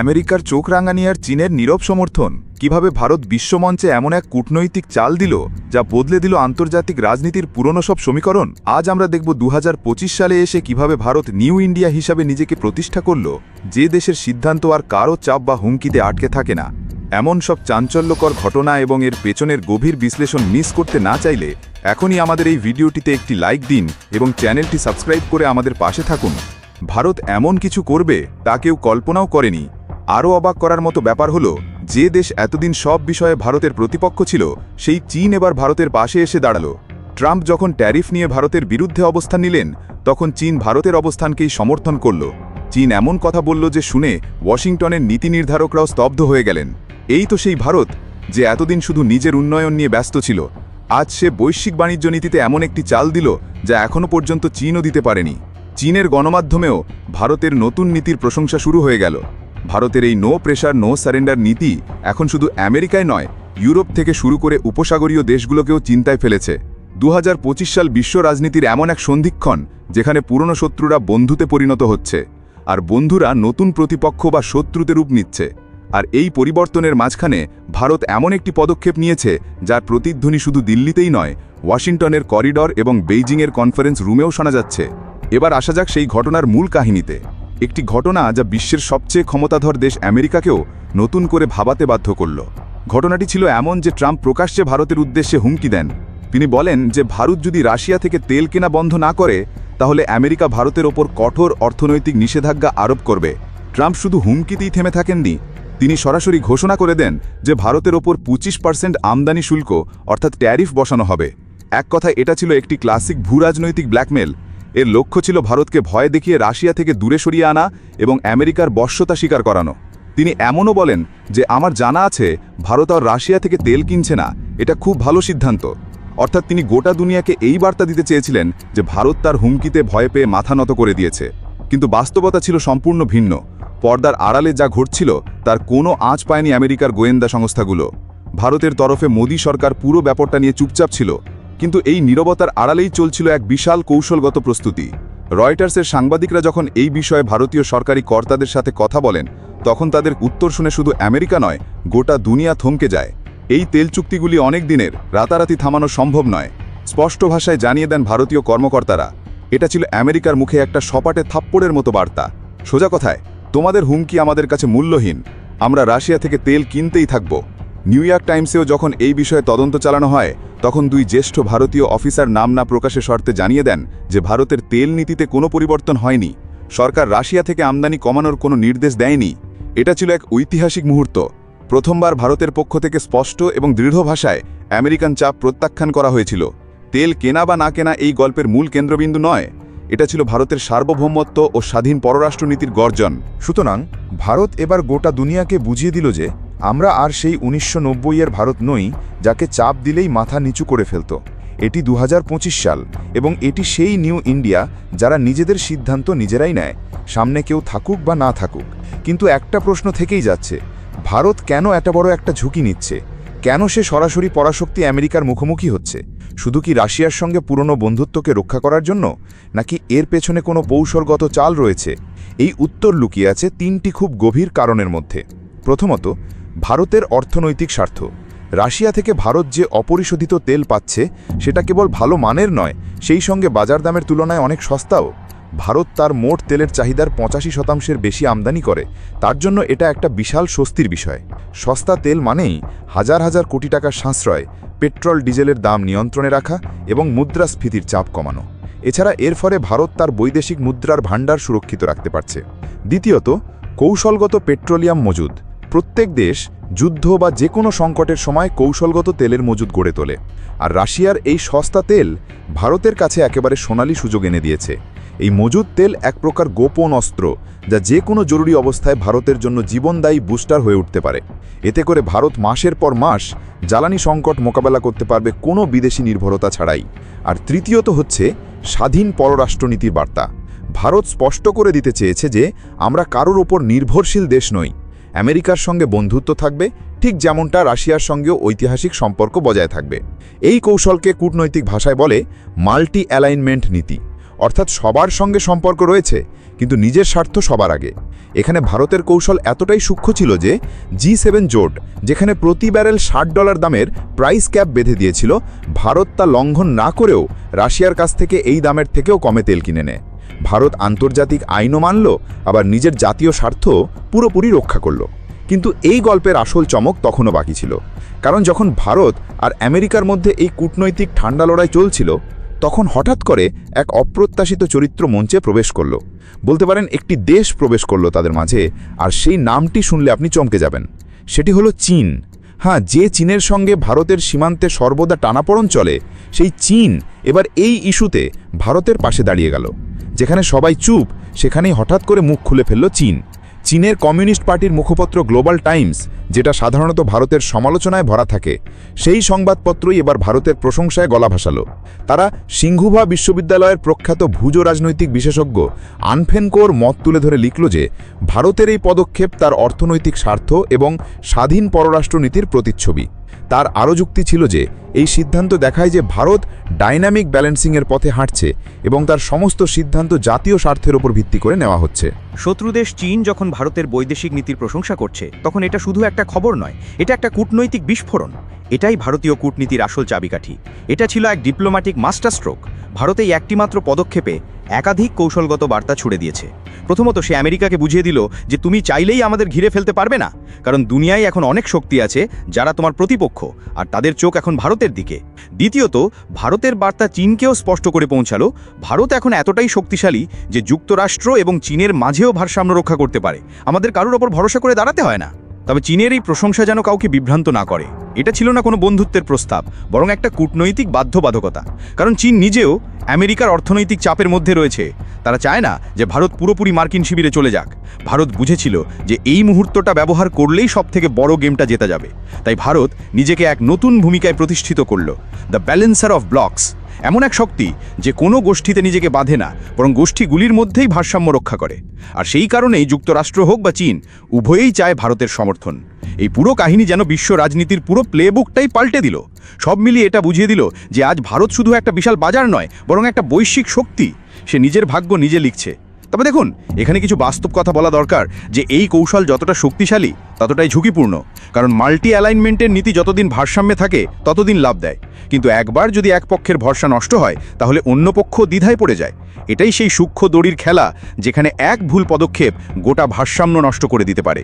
আমেরিকার চোখ রাঙানি আর চীনের নীরব সমর্থন। কীভাবে ভারত বিশ্বমঞ্চে এমন এক কূটনৈতিক চাল দিল, যা বদলে দিল আন্তর্জাতিক রাজনীতির পুরনো সব সমীকরণ? আজ আমরা দেখব দু হাজার পঁচিশ সালে এসে কীভাবে ভারত নিউ ইন্ডিয়া হিসাবে নিজেকে প্রতিষ্ঠা করল, যে দেশের সিদ্ধান্ত আর কারও চাপ বা হুমকিতে আটকে থাকে না। এমন সব চাঞ্চল্যকর ঘটনা এবং এর পেছনের গভীর বিশ্লেষণ মিস করতে না চাইলে, এখনই আমাদের এই ভিডিওটিতে একটি লাইক দিন এবং চ্যানেলটি সাবস্ক্রাইব করে আমাদের পাশে থাকুন। ভারত এমন কিছু করবে, তা কেউ কল্পনাও করেনি। আরও অবাক করার মতো ব্যাপার হলো, যে দেশ এতদিন সব বিষয়ে ভারতের প্রতিপক্ষ ছিল, সেই চীন এবার ভারতের পাশে এসে দাঁড়াল। ট্রাম্প যখন ট্যারিফ নিয়ে ভারতের বিরুদ্ধে অবস্থান নিলেন, তখন চীন ভারতের অবস্থানকেই সমর্থন করল। চীন এমন কথা বলল যে শুনে ওয়াশিংটনের নীতি নির্ধারকরাও স্তব্ধ হয়ে গেলেন। এই তো সেই ভারত, যে এতদিন শুধু নিজের উন্নয়ন নিয়ে ব্যস্ত ছিল। আজ সে বৈশ্বিক বাণিজ্য নীতিতে এমন একটি চাল দিল, যা এখনও পর্যন্ত চীনও দিতে পারেনি। চীনের গণমাধ্যমেও ভারতের নতুন নীতির প্রশংসা শুরু হয়ে গেল। ভারতের এই নো প্রেশার নো সারেন্ডার নীতি এখন শুধু আমেরিকায় নয়, ইউরোপ থেকে শুরু করে উপসাগরীয় দেশগুলোকেও চিন্তায় ফেলেছে। দু হাজার পঁচিশ সাল বিশ্ব রাজনীতির এমন এক সন্ধিক্ষণ যেখানে পুরনো শত্রুরা বন্ধুতে পরিণত হচ্ছে আর বন্ধুরা নতুন প্রতিপক্ষ বা শত্রুতে রূপ নিচ্ছে। আর এই পরিবর্তনের মাঝখানে ভারত এমন একটি পদক্ষেপ নিয়েছে যার প্রতিধ্বনি শুধু দিল্লিতেই নয়, ওয়াশিংটনের করিডর এবং বেইজিংয়ের কনফারেন্স রুমেও শোনা যাচ্ছে। এবার আসা যাক সেই ঘটনার মূল কাহিনীতে। একটি ঘটনা যা বিশ্বের সবচেয়ে ক্ষমতাধর দেশ আমেরিকাকেও নতুন করে ভাবাতে বাধ্য করল। ঘটনাটি ছিল এমন যে ট্রাম্প প্রকাশ্যে ভারতের উদ্দেশ্যে হুমকি দেন। তিনি বলেন যে ভারত যদি রাশিয়া থেকে তেল কেনা বন্ধ না করে, তাহলে আমেরিকা ভারতের ওপর কঠোর অর্থনৈতিক নিষেধাজ্ঞা আরোপ করবে। ট্রাম্প শুধু হুমকিতেই থেমে থাকেননি, তিনি সরাসরি ঘোষণা করে দেন যে ভারতের ওপর পঁচিশ পার্সেন্ট আমদানি শুল্ক, অর্থাৎ ট্যারিফ বসানো হবে। এক কথায় এটা ছিল একটি ক্লাসিক ভূরাজনৈতিক ব্ল্যাকমেল এর লক্ষ্য ছিল ভারতকে ভয় দেখিয়ে রাশিয়া থেকে দূরে সরিয়ে আনা এবং আমেরিকার বশ্যতা স্বীকার করানো। তিনি এমনও বলেন যে, আমার জানা আছে, ভারত আর রাশিয়া থেকে তেল কিনছে না। এটা খুব ভালো সিদ্ধান্ত। অর্থাৎ তিনি গোটা দুনিয়াকে এই বার্তা দিতে চেয়েছিলেন যে, ভারত তার হুমকিতে ভয় পেয়ে মাথা নত করে দিয়েছে। কিন্তু বাস্তবতা ছিল সম্পূর্ণ ভিন্ন। পর্দার আড়ালে যা ঘটছিল, তার কোনো আঁচ পায়নি আমেরিকার গোয়েন্দা সংস্থাগুলো। ভারতের তরফে মোদী সরকার পুরো ব্যাপারটা নিয়ে চুপচাপ ছিল। কিন্তু এই নীরবতার আড়ালেই চলছিল এক বিশাল কৌশলগত প্রস্তুতি। রয়টার্সের সাংবাদিকরা যখন এই বিষয়ে ভারতীয় সরকারি কর্তাদের সাথে কথা বলেন, তখন তাদের উত্তর শুনে শুধু আমেরিকা নয়, গোটা দুনিয়া থমকে যায়। এই তেল চুক্তিগুলি অনেক দিনের, রাতারাতি থামানো সম্ভব নয়, স্পষ্ট ভাষায় জানিয়ে দেন ভারতীয় কর্মকর্তারা। এটা ছিল আমেরিকার মুখে একটা সপাটে থাপ্পড়ের মতো বার্তা। সোজা কথায়, তোমাদের হুমকি আমাদের কাছে মূল্যহীন, আমরা রাশিয়া থেকে তেল কিনতেই থাকব। নিউ ইয়র্ক টাইমসেও যখন এই বিষয়ে তদন্ত চালানো হয়, তখন দুই জ্যেষ্ঠ ভারতীয় অফিসার নাম না প্রকাশের শর্তে জানিয়ে দেন যে ভারতের তেল নীতিতে কোনো পরিবর্তন হয়নি। সরকার রাশিয়া থেকে আমদানি কমানোর কোনো নির্দেশ দেয়নি। এটা ছিল এক ঐতিহাসিক মুহূর্ত। প্রথমবার ভারতের পক্ষ থেকে স্পষ্ট এবং দৃঢ় ভাষায় আমেরিকান চাপ প্রত্যাখ্যান করা হয়েছিল। তেল কেনা বা না কেনা এই গল্পের মূল কেন্দ্রবিন্দু নয়। এটা ছিল ভারতের সার্বভৌমত্ব ও স্বাধীন পররাষ্ট্রনীতির গর্জন। সুতরাং ভারত এবার গোটা দুনিয়াকে বুঝিয়ে দিল যে আমরা আর সেই উনিশশো এর ভারত নই, যাকে চাপ দিলেই মাথা নিচু করে ফেলত। এটি দু হাজার পঁচিশ সাল, এবং এটি সেই নিউ ইন্ডিয়া যারা নিজেদের সিদ্ধান্ত নিজেরাই নেয়, সামনে কেউ থাকুক বা না থাকুক। কিন্তু একটা প্রশ্ন থেকেই যাচ্ছে, ভারত কেন এত বড় একটা ঝুঁকি নিচ্ছে? কেন সে সরাসরি পরাশক্তি আমেরিকার মুখোমুখি হচ্ছে? শুধু কি রাশিয়ার সঙ্গে পুরনো বন্ধুত্বকে রক্ষা করার জন্য? নাকি এর পেছনে কোনো কৌশলগত চাল রয়েছে? এই উত্তর লুকিয়ে আছে তিনটি খুব গভীর কারণের মধ্যে। প্রথমত ভারতের অর্থনৈতিক স্বার্থ। রাশিয়া থেকে ভারত যে অপরিশোধিত তেল পাচ্ছে, সেটা কেবল ভালো মানের নয়, সেই সঙ্গে বাজার দামের তুলনায় অনেক সস্তাও। ভারত তার মোট তেলের চাহিদার পঁচাশি শতাংশের বেশি আমদানি করে, তার জন্য এটা একটা বিশাল স্বস্তির বিষয়। সস্তা তেল মানেই হাজার হাজার কোটি টাকার সাশ্রয়, পেট্রোল, ডিজেলের দাম নিয়ন্ত্রণে রাখা এবং মুদ্রাস্ফীতির চাপ কমানো। এছাড়া এর ফলে ভারত তার বৈদেশিক মুদ্রার ভাণ্ডার সুরক্ষিত রাখতে পারছে। দ্বিতীয়ত, কৌশলগত পেট্রোলিয়াম মজুদ। প্রত্যেক দেশ যুদ্ধ বা যে কোনো সংকটের সময় কৌশলগত তেলের মজুদ গড়ে তোলে। আর রাশিয়ার এই সস্তা তেল ভারতের কাছে একেবারে সোনালি সুযোগ এনে দিয়েছে। এই মজুদ তেল এক প্রকার গোপন অস্ত্র যা যে কোনো জরুরি অবস্থায় ভারতের জন্য জীবনদায়ী বুস্টার হয়ে উঠতে পারে। এতে করে ভারত মাসের পর মাস জ্বালানি সংকট মোকাবেলা করতে পারবে কোনো বিদেশি নির্ভরতা ছাড়াই। আর তৃতীয়ত হচ্ছে স্বাধীন পররাষ্ট্রনীতির বার্তা। ভারত স্পষ্ট করে দিতে চেয়েছে যে আমরা কারোর ওপর নির্ভরশীল দেশ নই আমেরিকার সঙ্গে বন্ধুত্ব থাকবে, ঠিক যেমনটা রাশিয়ার সঙ্গেও ঐতিহাসিক সম্পর্ক বজায় থাকবে। এই কৌশলকে কূটনৈতিক ভাষায় বলে মাল্টি অ্যালাইনমেন্ট নীতি। অর্থাৎ সবার সঙ্গে সম্পর্ক রয়েছে, কিন্তু নিজের স্বার্থ সবার আগে। এখানে ভারতের কৌশল এতটাই সূক্ষ্ম ছিল যে, জি সেভেন জোট, যেখানে প্রতি ব্যারেল ষাট ডলার দামের প্রাইস ক্যাপ বেঁধে দিয়েছিল, ভারত তা লঙ্ঘন না করেও রাশিয়ার কাছ থেকে এই দামের থেকেও কমে তেল কিনে নেয়। ভারত আন্তর্জাতিক আইনও মানল, আবার নিজের জাতীয় স্বার্থ পুরোপুরি রক্ষা করল। কিন্তু এই গল্পের আসল চমক তখনও বাকি ছিল। কারণ যখন ভারত আর আমেরিকার মধ্যে এই কূটনৈতিক ঠান্ডা লড়াই চলছিল, তখন হঠাৎ করে এক অপ্রত্যাশিত চরিত্র মঞ্চে প্রবেশ করল। বলতে পারেন, একটি দেশ প্রবেশ করল তাদের মাঝে, আর সেই নামটি শুনলে আপনি চমকে যাবেন। সেটি হলো চীন। হ্যাঁ যে চীনের সঙ্গে ভারতের সীমান্তে সর্বদা টানাপড়ন চলে, সেই চীন এবার এই ইস্যুতে ভারতের পাশে দাঁড়িয়ে গেল। যেখানে সবাই চুপ, সেখানেই হঠাৎ করে মুখ খুলে ফেলল চীন। চীনের কমিউনিস্ট পার্টির মুখপত্র গ্লোবাল টাইমস, যেটা সাধারণত ভারতের সমালোচনায় ভরা থাকে, সেই সংবাদপত্রই এবার ভারতের প্রশংসায় গলা ভাসালো। তারা সিংহুভা বিশ্ববিদ্যালয়ের প্রখ্যাত ভুজো রাজনৈতিক বিশেষজ্ঞ আনফেনকোর মত তুলে ধরে লিখল যে, ভারতের এই পদক্ষেপ তার অর্থনৈতিক স্বার্থ এবং স্বাধীন পররাষ্ট্রনীতির প্রতিচ্ছবি। তার আরও যুক্তি ছিল যে, এই সিদ্ধান্ত দেখায় যে ভারত ডাইনামিক ব্যালেন্সিংয়ের পথে হাঁটছে এবং তার সমস্ত সিদ্ধান্ত জাতীয় স্বার্থের উপর ভিত্তি করে নেওয়া হচ্ছে। শত্রুদেশ চীন যখন ভারতের বৈদেশিক নীতির প্রশংসা করছে, তখন এটা শুধু একটা খবর নয়, এটা একটা কূটনৈতিক বিস্ফোরণ। এটাই ভারতীয় কূটনীতির আসল চাবিকাঠি। এটা ছিল এক ডিপ্লোম্যাটিক মাস্টার স্ট্রোক ভারত এই একটিমাত্র পদক্ষেপে একাধিক কৌশলগত বার্তা ছুড়ে দিয়েছে। প্রথমত সে আমেরিকাকে বুঝিয়ে দিল যে তুমি চাইলেই আমাদের ঘিরে ফেলতে পারবে না, কারণ দুনিয়ায় এখন অনেক শক্তি আছে যারা তোমার প্রতিপক্ষ, আর তাদের চোখ এখন ভারতের দিকে। দ্বিতীয়ত, ভারতের বার্তা চীনকেও স্পষ্ট করে পৌঁছালো, ভারত এখন এতটাই শক্তিশালী যে যুক্তরাষ্ট্র এবং চীনের মাঝেও ভারসাম্য রক্ষা করতে পারে। আমাদের কারোর ওপর ভরসা করে দাঁড়াতে হয় না। তবে চীনের এই প্রশংসা যেন কাউকে বিভ্রান্ত না করে। এটা ছিল না কোনো বন্ধুত্বের প্রস্তাব, বরং একটা কূটনৈতিক বাধ্যবাধকতা। কারণ চীন নিজেও আমেরিকার অর্থনৈতিক চাপের মধ্যে রয়েছে। তারা চায় না যে ভারত পুরোপুরি মার্কিন শিবিরে চলে যাক। ভারত বুঝেছিল যে এই মুহূর্তটা ব্যবহার করলেই সবথেকে বড় গেমটা জেতা যাবে। তাই ভারত নিজেকে এক নতুন ভূমিকায় প্রতিষ্ঠিত করল, দ্য ব্যালেন্সার অফ ব্লকস এমন এক শক্তি যে কোনো গোষ্ঠীতে নিজেকে বাঁধে না, বরং গোষ্ঠীগুলির মধ্যেই ভারসাম্য রক্ষা করে। আর সেই কারণেই যুক্তরাষ্ট্র হোক বা চীন, উভয়েই চায় ভারতের সমর্থন। এই পুরো কাহিনী যেন বিশ্ব রাজনীতির পুরো প্লেবুকটাই পাল্টে দিল। সব মিলিয়ে এটা বুঝিয়ে দিল যে আজ ভারত শুধু একটা বিশাল বাজার নয়, বরং একটা বৈশ্বিক শক্তি। সে নিজের ভাগ্য নিজে লিখছে। তবে দেখুন, এখানে কিছু বাস্তব কথা বলা দরকার যে এই কৌশল যতটা শক্তিশালী ততটাই ঝুঁকিপূর্ণ, কারণ মাল্টি অ্যালাইনমেন্টের নীতি যতদিন ভারসাম্যে থাকে, ততদিন লাভ দেয়। কিন্তু একবার যদি এক পক্ষের ভরসা নষ্ট হয়, তাহলে অন্য পক্ষ দ্বিধায় পড়ে যায়। এটাই সেই সূক্ষ্ম দড়ির খেলা, যেখানে এক ভুল পদক্ষেপ গোটা ভারসাম্য নষ্ট করে দিতে পারে।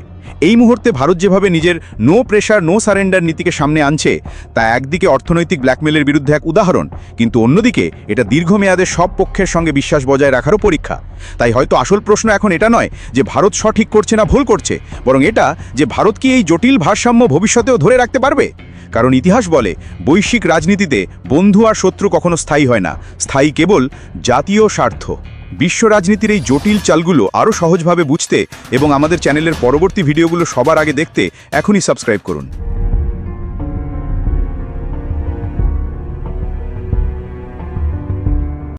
এই মুহূর্তে ভারত যেভাবে নিজের নো প্রেশার নো সারেন্ডার নীতিকে সামনে আনছে, তা একদিকে অর্থনৈতিক ব্ল্যাকমেলের বিরুদ্ধে এক উদাহরণ, কিন্তু অন্যদিকে এটা দীর্ঘমেয়াদে সব পক্ষের সঙ্গে বিশ্বাস বজায় রাখারও পরীক্ষা। তাই হয়তো আসল প্রশ্ন এখন এটা নয় যে ভারত সঠিক করছে না ভুল করছে, বরং এটা যে ভারত কি এই জটিল ভারসাম্য ভবিষ্যতেও ধরে রাখতে পারবে? কারণ ইতিহাস বলে, বৈশ্বিক রাজনীতিতে বন্ধু আর শত্রু কখনো স্থায়ী হয় না। স্থায়ী কেবল জাতীয় স্বার্থ। বিশ্ব রাজনীতির এই জটিল চালগুলো আরও সহজভাবে বুঝতে এবং আমাদের চ্যানেলের পরবর্তী ভিডিওগুলো সবার আগে দেখতে এখনই সাবস্ক্রাইব করুন।